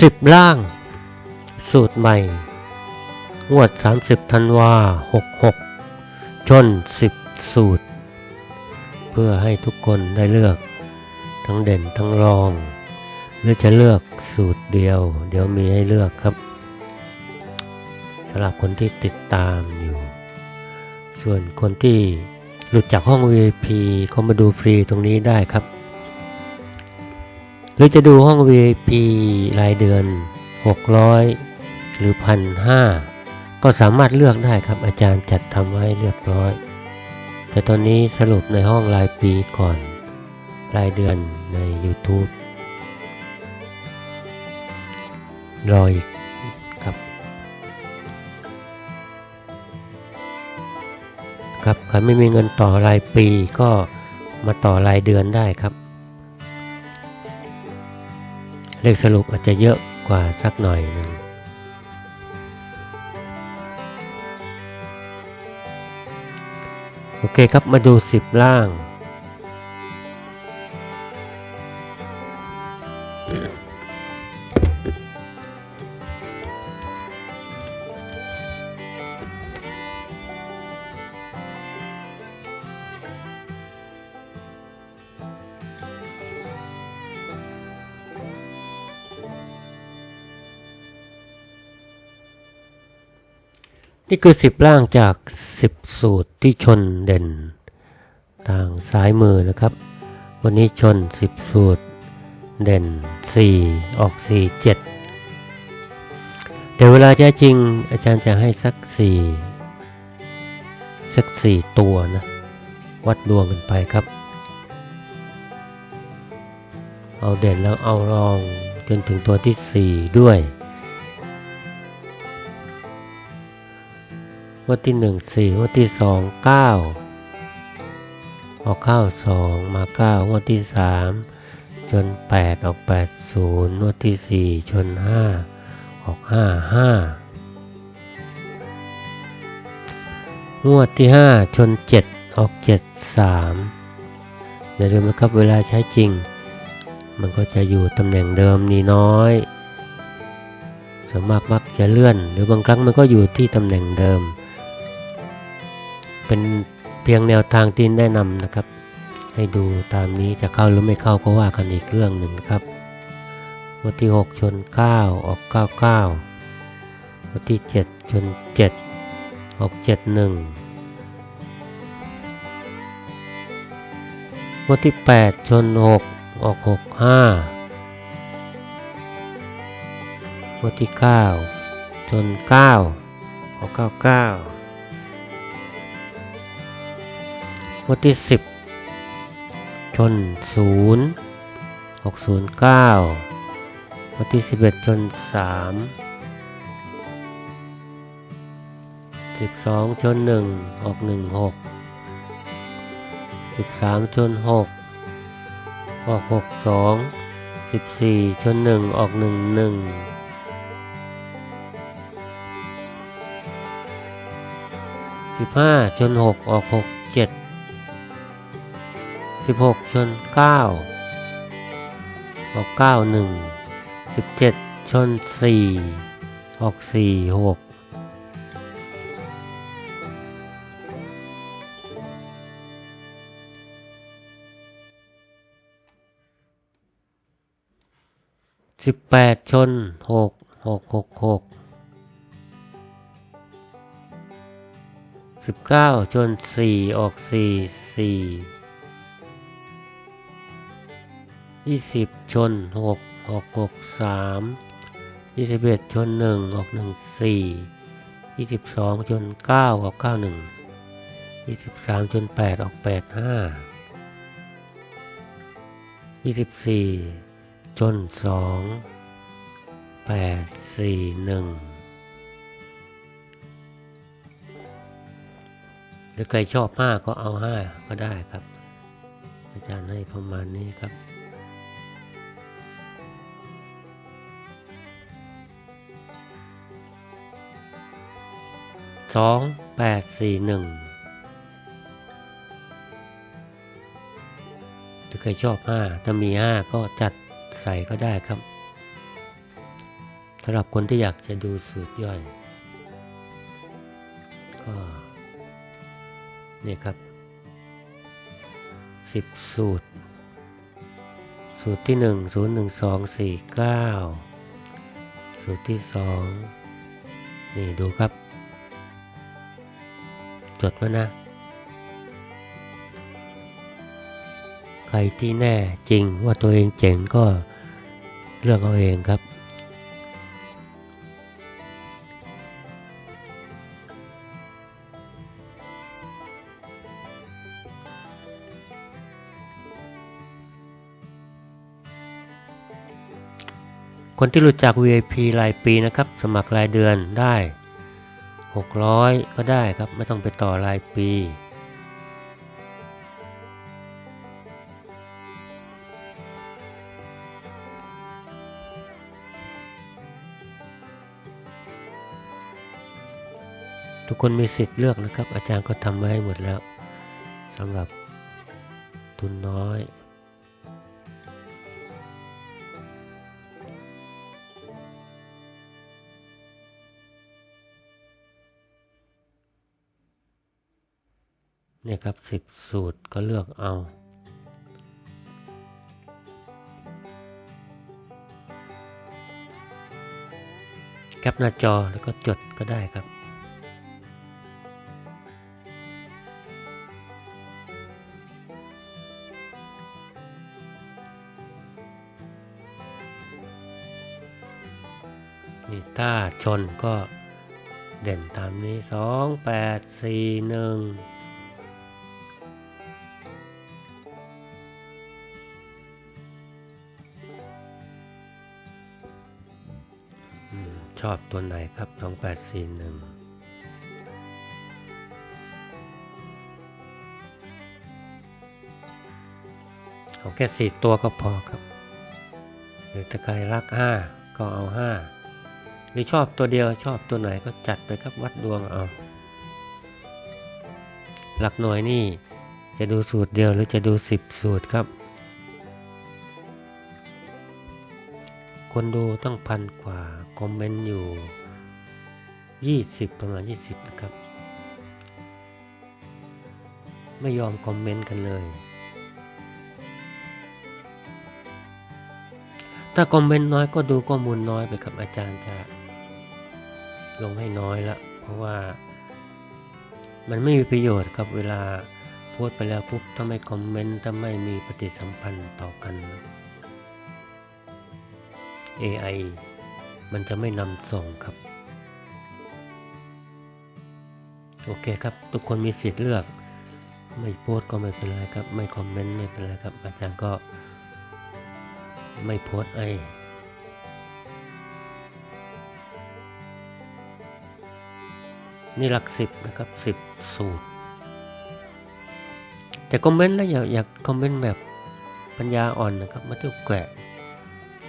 สิบล่าง สูตรใหม่ งวด 30ธันวา66 ชน 10 สูตร เพื่อให้ทุกคนได้เลือก ทั้งเด่นทั้งรอง หรือจะเลือกสูตรเดียว เดี๋ยวมีให้เลือกครับสำหรับคนที่ติดตามอยู่ ส่วนคนที่หลุดจากห้อง VIP เขามาดูฟรีตรงนี้ได้ครับ รือจะดูห้อง VIP รายเดือน 600 หรือ 1,500 ก็สามารถเลือกได้ครับอาจารย์จัดทำไว้เรียบร้อย แต่ตอนนี้สรุปในห้องรายปีก่อน รายเดือนใน YouTube รออีกครับ ครับใครไม่มีเงินต่อรายปีก็มาต่อรายเดือนได้ครับ เลขสรุปอาจจะเยอะกว่าสักหน่อยหนึ่งโอเคครับมาดูสิบล่าง นี่คือสิบล่างจากสิบสูตรที่ชนเด่น ทางซ้ายมือนะครับ วันนี้ชนสิบสูตรเด่นสี่ออกสี่เจ็ดแต่เวลาแท้จริงอาจารย์จะให้สักสี่สักสี่ตัวนะ วัดดวงกันไปครับ เอาเด่นแล้วเอารองจนถึงตัวที่สี่ด้วย งวดที่หนึ่งสี่งวดที่สองเก้าออกเข้าสองมาเก้างวดที่สามจนแปดออกแปดศูนย์งวดที่สี่ชนห้าออกห้าห้างวดที่ห้าชนเจ็ดออกเจ็ดสามอย่าลืมนะครับเวลาใช้จริง มันก็จะอยู่ตำแหน่งเดิมนี่น้อยส่วนมากมักจะเลื่อน หรือบางครั้งมันก็อยู่ที่ตำแหน่งเดิม เป็นเพียงแนวทางที่แนะนำนะครับ ให้ดูตามนี้จะเข้าหรือไม่เข้าก็ว่ากันอีกเรื่องหนึ่งนะครับวันที่ 6 ชน 9 ออก 99 วันที่ 7 ชน 7 ออก 71 วันที่ 8 ชน 6 ออก 65 วันที่ 9 ชน 9 ออก 99 วันที่สิบชนศูนย์หกศูนย์เก้าวันที่สิบเอ็ดชนสามสิบสองชนหนึ่งออกหนึ่งหกสิบสามชนหกออกหกสองสิบสี่ชนหนึ่งออกหนึ่งหนึ่งสิบห้าชนหกออกหกเจ็ด สิบหกชนเก้าออกเก้าหนึ่งสิบเจ็ดชนสี่ออกสี่หกสิบแปดชนหกหกหกหกสิบเก้าชนสี่ออกสี่สี่ ยี่สิบชนหกหกหกสามยี่สิบเอ็ดชนหนึ่งออกหนึ่งสี่ยี่สิบสองชนเก้าออกเก้าหนึ่งยี่สิบสามชนแปดออกแปดห้ายี่สิบสี่ชนสองแปดสี่หนึ่งหรือใครชอบห้าก็เอาห้าก็ได้ครับ อาจารย์ให้ประมาณนี้ครับ สองแปดสี่หนึ่งถ้าใครชอบห้าถ้ามีห้าก็จัดใส่ก็ได้ครับสำหรับคนที่อยากจะดูสูตรย่อย ก็นี่ครับสิบสูตร สูตรที่หนึ่งศูนย์หนึ่งสองสี่เก้าสูตรที่สองนี่ดูครับ จดไว้นะ ใครที่แน่จริงว่าตัวเองเจ๋งก็เลือกเอาเองครับ คนที่รู้จัก VIP รายปีนะครับ สมัครรายเดือนได้ 600 ก็ได้ครับ ไม่ต้องไปต่อรายปี ทุกคนมีสิทธิ์เลือกนะครับ อาจารย์ก็ทำไว้ให้หมดแล้วสำหรับทุนน้อย เนี่ยครับสิบสูตรก็เลือกเอาแคปหน้าจอแล้วก็จดก็ได้ครับ นี่ถ้าชนก็เด่นตามนี้สองแปดสี่หนึ่ง ชอบตัวไหนครับ 2841เอาแค่สี่ตัวก็พอครับ หรือถ้าใครรัก5ก็เอา5หรือชอบตัวเดียวชอบตัวไหนก็จัดไปครับวัดดวงเอา หลักหน่วยนี่จะดูสูตรเดียวหรือจะดู10สูตรครับ คนดูตั้งพันกว่า คอมเมนต์อยู่ 20 ประมาณ 20 นะครับ ไม่ยอมคอมเมนต์กันเลย ถ้าคอมเมนต์น้อยก็ดูข้อมูลน้อยไปครับอาจารย์จะลงให้น้อยละ เพราะว่ามันไม่มีประโยชน์ครับเวลาโพสต์ไปแล้วปุ๊บถ้าไม่คอมเมนต์ถ้าไม่มีปฏิสัมพันธ์ต่อกัน AI มันจะไม่นำส่งครับ โอเคครับ ทุกคนมีสิทธิ์เลือก ไม่โพสก็ไม่เป็นไรครับ ไม่คอมเมนต์ไม่เป็นไรครับ อาจารย์ก็ไม่โพสไอนี่หลักสิบนะครับสิบสูตร แต่คอมเมนต์แล้วอย่าอยากคอมเมนต์แบบปัญญาอ่อนนะครับมาเที่ยวแกะ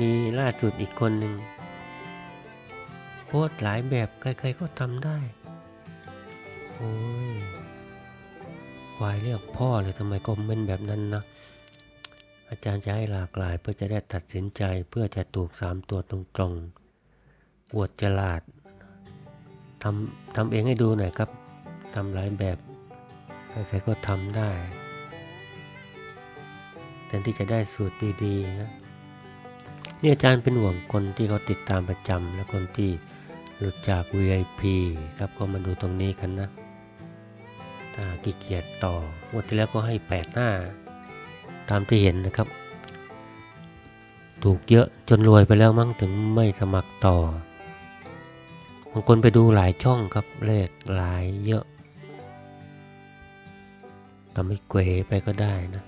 มีล่าสุดอีกคนหนึ่งโพสต์หลายแบบใครๆก็ทำได้ โอ้ยควายเรียกพ่อเลยทำไมคอมเมนต์แบบนั้นนะ อาจารย์จะให้หลากหลายเพื่อจะได้ตัดสินใจเพื่อจะถูกสามตัวตรงๆอวดจลาดทำทำเองให้ดูหน่อยครับทำหลายแบบใครๆก็ทำได้แทนที่จะได้สูตรดีๆนะ นี่อาจารย์เป็นห่วงคนที่เขาติดตามประจำและคนที่หลุดจาก VIP ครับก็มาดูตรงนี้กันนะ ถ้าขี้เกียจต่องวดที่แล้วก็ให้แปดหน้า ตามที่เห็นนะครับ ถูกเยอะจนรวยไปแล้วมั้งถึงไม่สมัครต่อบางคนไปดูหลายช่องครับเลขหลายเยอะทำให้เกวไปก็ได้นะ